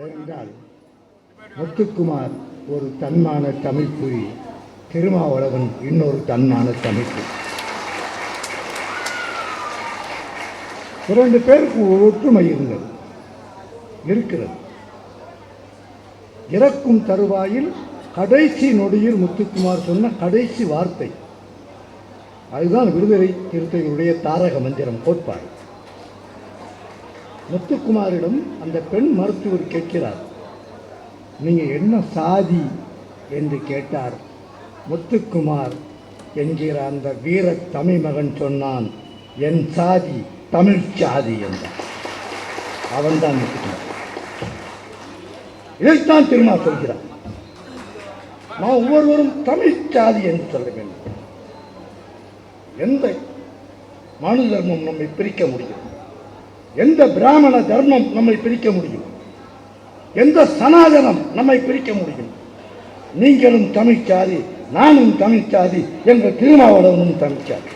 ஏனென்றால் முத்துக்குமார் ஒரு தன்மான தமிழ்ப்புரி திருமாவளவன் இன்னொரு தன்மான தமிழ்ப்பு இரண்டு பேருக்கு ஒற்றுமை இருந்தது இருக்கிறது. இறக்கும் தருவாயில் கடைசி நொடியில் முத்துக்குமார் சொன்ன கடைசி வார்த்தை. அதுதான் விடுதலை சிறுத்தைகளுடைய தாரக மந்திரம் கோட்பாடு. முத்துக்குமாரிடம் அந்த பெண் மருத்துவர் கேட்கிறார். நீங்கள் என்ன சாதி? என்று கேட்டார். முத்துக்குமார் என்கிற அந்த வீர தமிழ் மகன் சொன்னான் என் சாதி தமிழ் சாதி என்றார். அவன்தான் முத்துக்குமார். இதைத்தான் திருமா சொல்கிறார் நாம் ஒவ்வொருவரும் தமிழ் சாதி என்று சொல்ல வேண்டும். எந்த மனு தர்மம் நம்மை பிரிக்க முடியும்? எந்த பிராமண தர்மம் நம்மை பிரிக்க முடியும்? எந்த சனாதனம் நம்மை பிரிக்க முடியும்? நீங்களும் தமிழ்ச்சாதி நானும் தமிழ் சாதி எங்கள் திருமாவளவனும் தமிழ்ச்சாதி.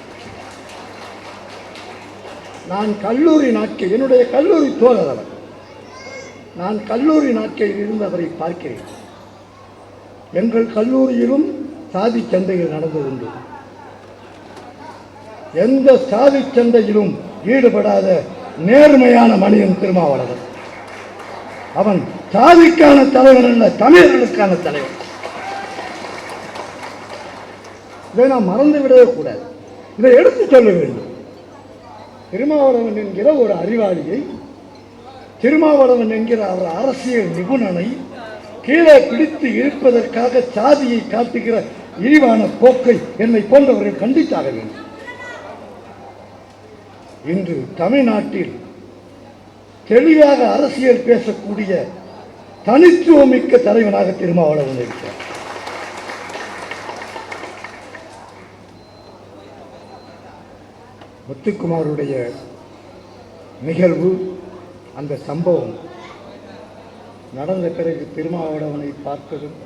நான் கல்லூரி நாட்கள் என்னுடைய கல்லூரி தோழர் அவர். நான் கல்லூரி நாட்களில் இருந்தவரை பார்க்கிறேன். எங்கள் கல்லூரியிலும் சாதி நடந்து உண்டு எந்த சாதி சந்தையிலும் ஈடுபடாத நேர்மையான மனிதன் திருமாவளவன். அவன் சாதிக்கான தலைவன் அல்ல தமிழர்களுக்கான தலைவன். இதை நாம் மறந்து விடவே கூடாது. இதை எடுத்து சொல்ல வேண்டும். திருமாவளவன் என்கிற ஒரு அறிவாளியை திருமாவளவன் என்கிற அவர் அரசியல் நிபுணனை கீழே பிடித்து இழுப்பதற்காக சாதியை காட்டுகிற இழிவான போக்கை என்னை போன்றவர்கள் கண்டித்தாக வேண்டும். இன்று தமிழ்நாட்டில் தெளிவாக அரசியல் பேசக்கூடிய தனித்துவமிக்க தலைவனாக திருமாவளவன் இருக்கிறார். முத்துக்குமாருடைய நிகழ்வு அந்த சம்பவம் நடந்த பிறகு திருமாவளவனை பார்த்ததும்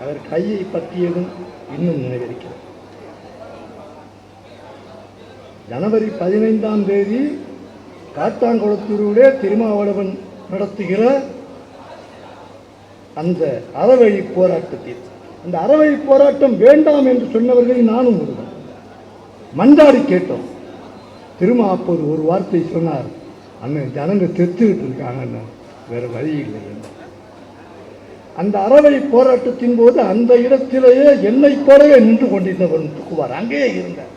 அவர் கையை பற்றியதும் இன்னும் நினைவிருக்கிறது ஜனவரி பதினைந்தாம் தேதி காட்டாங்குளத்தூரிலே திருமாவளவன் நடத்துகிற அந்த அறவழி போராட்டத்தில். அந்த அறவழி போராட்டம் வேண்டாம் என்று சொன்னவர்களில் நானும் ஒருவன். மண்டாடி கேட்டோம். திருமா அப்போது ஒரு வார்த்தை சொன்னார். அண்ணன் ஜனங்க தெத்துக்கிட்டு இருக்காங்கன்னு வேற வழி இல்லை அந்த அறவழி போராட்டத்தின் போது அந்த இடத்திலேயே என்னை போலவே நின்று கொண்டிருந்தவர் முத்துக்குமார் அங்கேயே இருந்தார்.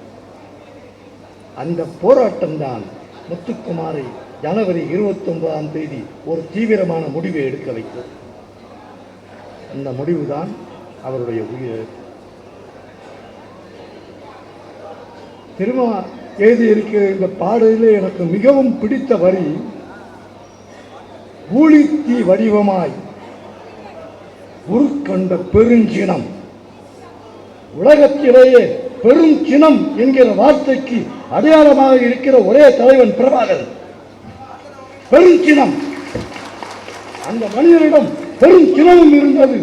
அந்த போராட்டம் தான் முத்துக்குமாரை ஜனவரி இருபத்தொன்பதாம் தேதி ஒரு தீவிரமான முடிவை எடுக்க வைத்தது அந்த முடிவுதான் அவருடைய உயிர். திருமா எழுதியிருக்கிற இந்த பாடலில் எனக்கு மிகவும் பிடித்த வரி ஊழித்தி வடிவமாய் உருக்கண்ட பெருஞ்சினம். உலகத்திலேயே பெரும் சினம் என்கிற வார்த்தைக்கு அடையாளமாக இருக்கிற ஒரே தலைவன் பிரபாகரன் பெருஞ்சினம் அந்த மனிதனிடம் பெரும் சினமும் இருந்தது.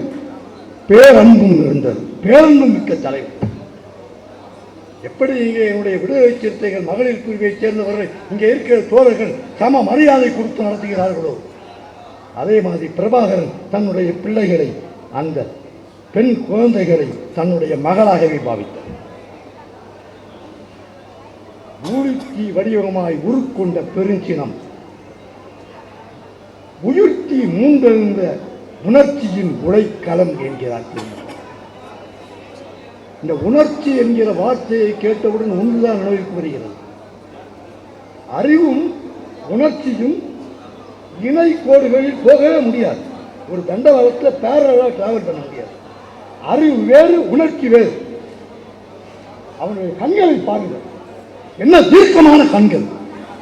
பேரன்பும் இருந்தது. பேரன்பும் மிக்க தலைவன். எப்படி இங்கே என்னுடைய விடுதலை சிறுத்தைகள் மகளிர் பிரிவைச் சேர்ந்தவர்கள் இங்கே இருக்கிற தோழர்கள் சம மரியாதை கொடுத்து நடத்துகிறார்களோ? அதே மாதிரி பிரபாகரன் தன்னுடைய பிள்ளைகளை அந்த பெண் குழந்தைகளை தன்னுடைய மகளாகவே பாவித்தார். ஊழித்தீ வடிவமாய் உருக்கொண்ட பெருஞ்சினம். உயிர்த்தி மூன்றெழுந்த உணர்ச்சியின் உழைக்களம் என்கிறார் இந்த உணர்ச்சி என்கிற வார்த்தையை கேட்டவுடன் ஒன்றுதான் நினைவுக்கு வருகிறது. அறிவும் உணர்ச்சியும் இணை கோடுகளில் போகவே முடியாது. ஒரு தண்டவாளத்தில் பேரலாக டிராவல் பண்ண முடியாது. அறிவு வேறு உணர்ச்சி வேறு. அவனுடைய கண்களை பாருங்கள் என்ன தீர்க்கமான கண்கள்?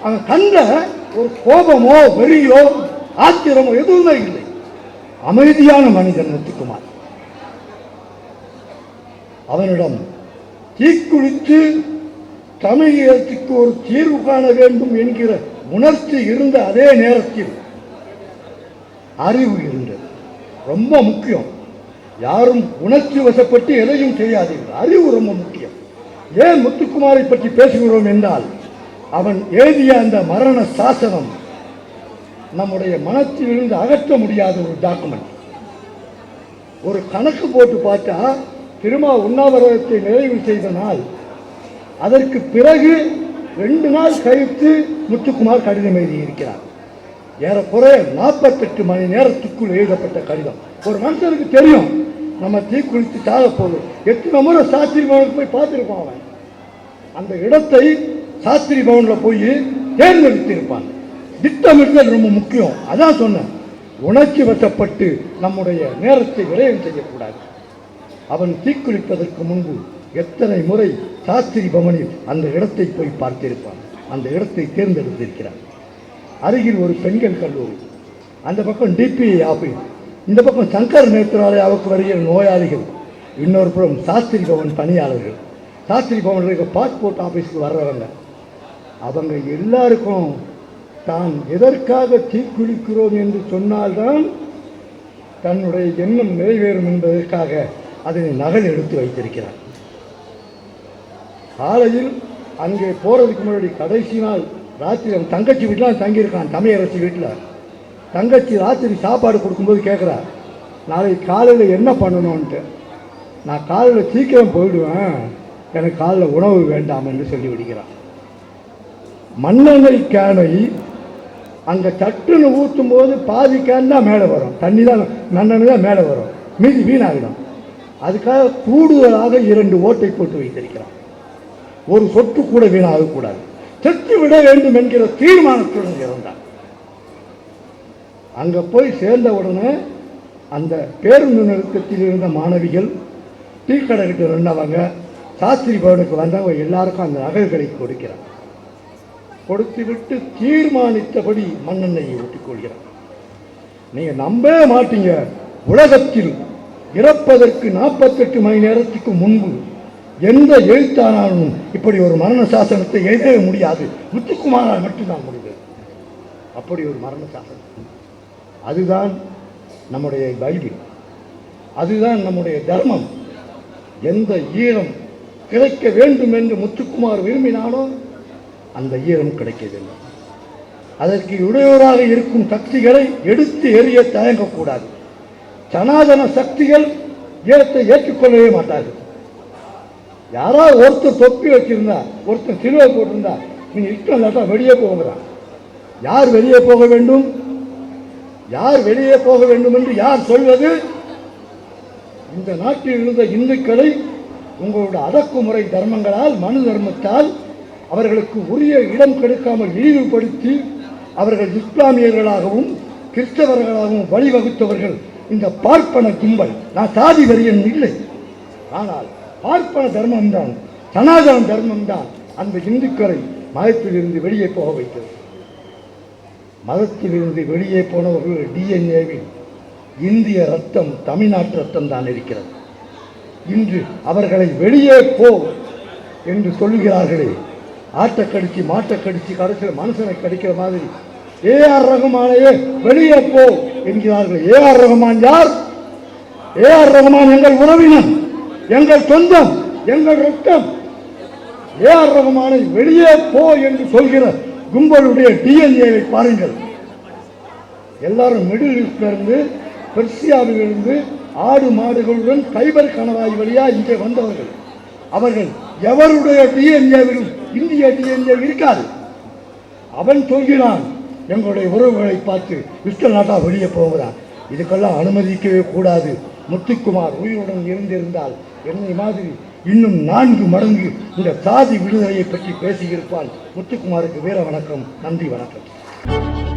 அந்த கண்ட ஒரு கோபமோ வெறியோ ஆத்திரமோ எதுவுமே இல்லை. அமைதியான மனிதன் முத்துக்குமார். அவனிடம் தீக்குளித்து தமிழகத்துக்கு ஒரு தீர்வு காண வேண்டும் என்கிற உணர்ச்சி இருந்த அதே நேரத்தில் அறிவு இருந்தது. ரொம்ப முக்கியம். யாரும் உணர்ச்சி வசப்பட்டு எதையும் செய்யாதீர்கள். அறிவு ரொம்ப முக்கியம். ஏன் முத்துக்குமாரை பற்றி பேசுகிறோம் என்றால் அவன் எழுதிய அந்த மரண சாசனம் நம்முடைய மனத்திலிருந்து அகற்ற முடியாத ஒரு டாக்குமெண்ட் ஒரு கணக்கு போட்டு பார்த்தா திருமா உண்ணாவிரதத்தை நிறைவு செய்த நாள் அதற்கு பிறகு ரெண்டு நாள் கழித்து முத்துக்குமார் கடிதம் எழுதியிருக்கிறார். ஏறக்குறைய நாற்பத்தெட்டு மணி நேரத்துக்குள் எழுதப்பட்ட கடிதம். ஒரு மனுஷனுக்கு தெரியும் நம்ம தீக்குளித்து சாக போதும். எத்தனை முறை சாஸ்திரி பவனுக்கு போய் பார்த்துருப்பான் அவன். அந்த இடத்தை சாஸ்திரி பவனில் போய் தேர்ந்தெடுத்திருப்பான். திட்டமிடுதல் ரொம்ப முக்கியம். அதான் சொன்னேன். உணர்ச்சி வசப்பட்டு நம்முடைய நேரத்தை விரயம் செய்யக்கூடாது. அவன் தீக்குளிப்பதற்கு முன்பு எத்தனை முறை சாஸ்திரி பவனில் அந்த இடத்தை போய் பார்த்திருப்பான். அந்த இடத்தை தேர்ந்தெடுத்திருக்கிறான். அருகில் ஒரு பெண்கள் கல்லூரி. அந்த பக்கம் டிபிஐ ஆஃபீஸ் இந்த பக்கம் சங்கர் நேத்ராலயாவுக்கு வருகிற நோயாளிகள் இன்னொரு புறம் சாஸ்திரி பவன் பணியாளர்கள். சாஸ்திரி பவனில் இருக்க பாஸ்போர்ட் ஆஃபீஸ்க்கு வர்றவங்க. அவங்க எல்லாருக்கும் தான் எதற்காக தீக்குளிக்கிறோம் என்று சொன்னால்தான் தன்னுடைய எண்ணம் நிறைவேறும் என்பதற்காக அதனை நகல் எடுத்து வைத்திருக்கிறார். காலையில் அங்கே போகிறதுக்கு முன்னாடி கடைசி நாள் ராத்திரி அவன் தங்கச்சி வீட்டில் தங்கியிருக்கான் தமிழரசி வீட்டில். தங்கச்சி ராத்திரி சாப்பாடு கொடுக்கும்போது கேட்குறா நாளைக்கு காலையில் என்ன பண்ணணும்ன்ட்டு. நான் காலையில் சீக்கிரம் போயிடுவேன். எனக்கு காலையில் உணவு வேண்டாம் என்று சொல்லி விடுகிறான். மண்ணெண்ணெய் கேனை அங்கே சட்டுன்னு ஊற்றும் போது பாதி கேன் தான் மேலே வரும். தண்ணி தான் மண்ணெண்ணெய் தான் மேலே வரும். மீதி வீணாகிடும் அதுக்காக கூடுதலாக இரண்டு ஓட்டை போட்டு வைத்திருக்கிறான். ஒரு சொட்டு கூட வீணாகக்கூடாது. செத்து விட வேண்டும் என்கிற தீர்மானத்துடன் இருந்தான். அங்கே போய் சேர்ந்த உடனே அந்த பேருந்து நிறுத்தத்தில் இருந்த மாணவிகள் டீ கடை கிட்ட நின்றவங்க சாஸ்திரி பவனுக்கு வந்தவங்க எல்லாருக்கும் அந்த நகைகளை கொடுக்கிறார். கொடுத்துவிட்டு தீர்மானித்தபடி மண்ணெண்ணெயை ஊட்டிக் கொள்கிறார் நம்பவே மாட்டீங்க. உலகத்தில் இறப்பதற்கு நாற்பத்தெட்டு மணி நேரத்துக்கு முன்பு எந்த எழுத்தானாலும் இப்படி ஒரு மரண சாசனத்தை எழுதவே முடியாது. முத்துக்குமாரால் மட்டும்தான் முடிந்தது. அப்படி ஒரு மரண சாசனம். அதுதான் நம்முடைய பைபிள். அதுதான் நம்முடைய தர்மம். எந்த ஈரம் கிடைக்க வேண்டும் என்று முத்துக்குமார் விரும்பினாலும் அந்த ஈரம் கிடைக்கவில்லை. அதற்கு இடையூறாக இருக்கும் சக்திகளை எடுத்து எறிய தயங்கக்கூடாது. சனாதன சக்திகள் ஈரத்தை ஏற்றுக்கொள்ளவே மாட்டார்கள். யாராவது ஒருத்தர் தொப்பி வச்சிருந்தா ஒருத்தர் சிலுவை போட்டிருந்தா நீங்கள் இஷ்டம் இல்லாட்டா வெளியே போகிறான் யார் வெளியே போக வேண்டும்? யார் வெளியே போக வேண்டும் என்று யார் சொல்வது? இந்த நாட்டில் இருந்த இந்துக்களை உங்களோட அடக்குமுறை தர்மங்களால் மனு தர்மத்தால் அவர்களுக்கு உரிய இடம் கிடைக்காமல் இழிவுபடுத்தி அவர்கள் இஸ்லாமியர்களாகவும் கிறிஸ்தவர்களாகவும் வழிவகுத்தவர்கள். இந்த பார்ப்பன கும்பல் நான் சாதி வரியன் இல்லை. ஆனால் பார்ப்பன தர்மம்தான் சனாதன தர்மம்தான் அந்த இந்துக்களை மதத்திலிருந்து வெளியே போக வைத்தது. மதத்திலிருந்து வெளியே போனவர்கள் டிஎன்ஏவில் இந்திய ரத்தம் தமிழ்நாட்டு ரத்தம் தான் இருக்கிறது. இன்று அவர்களை வெளியே போ என்று சொல்லுகிறார்களே. ஆட்டை கடிச்சு மாட்டை கடிச்சு கடைசியில் மனுஷனை கடிக்கிற மாதிரி ஏஆர் ரகுமானையே வெளியே போ என்கிறார்கள். ஏஆர் ரகுமான் யார்? ஏஆர் ரகுமான் எங்கள் உறவினர் எங்கள் சொந்தம் எங்கள் ரத்தம். ஏஆர் ரகுமானை வெளியே போ என்று சொல்கிற கும்பலுடைய டிஎன்ஏவை பாருங்கள். எல்லாரும் மிடில் ஈஸ்ட்ல இருந்து ஆடு மாடுகளுடன் கைபர் கணவாய் வழியா இங்கே வந்தவர்கள். அவர்கள் எவருடைய டிஎன்ஏவிலும் இந்திய டிஎன்ஏ இருக்காது. அவன் தோங்கினான். எங்களுடைய உறவுகளை பார்த்து இஷ்ட நாட்டா வெளியே போகிறான் இதுக்கெல்லாம் அனுமதிக்கவே கூடாது. முத்துக்குமார் உயிருடன் இருந்திருந்தால் என்னை மாதிரி இன்னும் நான்கு மடங்கு இந்த சாதி விடுதலையை பற்றி பேசியிருப்பான். முத்துக்குமாருக்கு வீர வணக்கம். நன்றி வணக்கம்.